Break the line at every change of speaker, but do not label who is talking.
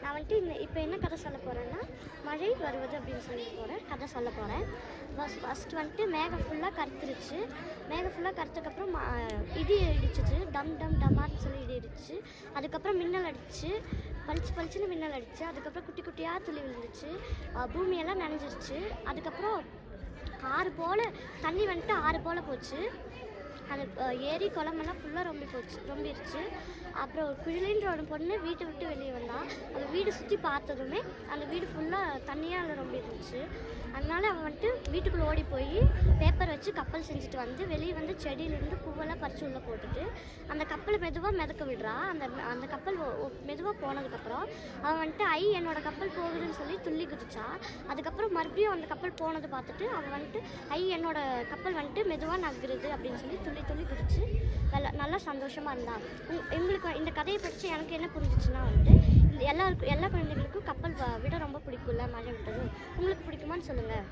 நான் வந்துட்டு இந்த இப்போ என்ன கதை சொல்ல போகிறேன்னா மழை வருவது அப்படின்னு சொல்லி போகிறேன் கதை சொல்ல போகிறேன் ஃபஸ்ட் ஃபஸ்ட்டு வந்துட்டு மேகம் ஃபுல்லாக கருத்துருச்சு. மேகம் ஃபுல்லாக கருத்துக்கப்புறம் இடி இடிச்சிச்சு. டம் டம் டமான்னு சொல்லி இடி இடிச்சு அதுக்கப்புறம் மின்னல் அடிச்சு பளிச்சு பளிச்சுன்னு மின்னல் அடிச்சு அதுக்கப்புறம் குட்டி குட்டியாக துளி விழுந்துச்சு பூமியெல்லாம் நனைஞ்சிருச்சு. அதுக்கப்புறம் ஆறு போல் தண்ணி வந்துட்டு ஆறு போல் போச்சு. அது ஏரி குளமெல்லாம் ஃபுல்லாக ரொம்பி போச்சு ரொம்பிருச்சு. அப்புறம் ஒரு குழிலின்ற ஒரு பொண்ணு வீட்டை விட்டு வெளியே வந்தா. அந்த வீடு சுற்றி பார்த்ததுமே அந்த வீடு ஃபுல்லாக தண்ணியால் ரொம்ப இருந்துச்சு அதனால அவன் வந்துட்டு வீட்டுக்குள்ளே ஓடி போய் பேப்பர் வச்சு கப்பல் செஞ்சுட்டு வந்து வெளியே வந்து செடியிலேருந்து பூவெல்லாம் பறிச்சு உள்ளே போட்டுட்டு அந்த கப்பலை மெதுவாக மிதக்க விடுறா. அந்த அந்த கப்பல் மெதுவாக போனதுக்கப்புறம் அவன் வந்துட்டு ஐ என்னோட கப்பல் போகுதுன்னு சொல்லி துள்ளி குதிச்சா. அதுக்கப்புறம் மறுபடியும் அந்த கப்பல் போனதை பார்த்துட்டு அவன் வந்துட்டு ஐ என்னோட கப்பல் வந்துட்டு மெதுவாக நகருது அப்படின்னு சொல்லி துள்ளி துள்ளி குதிச்சு நல்லா நல்லா சந்தோஷமாக இருந்தான். எங்களுக்கு இந்த கதையை படித்து எனக்கு என்ன புரிஞ்சிச்சுன்னா வந்துட்டு இந்த எல்லாருக்கும் எல்லா குழந்தைகளுக்கும் கப்பல் வ- விட ரொம்ப பிடிக்கும்ல மழை விட்டதும் உங்களுக்கு பிடிக்குமான்னு சொல்லுங்கள்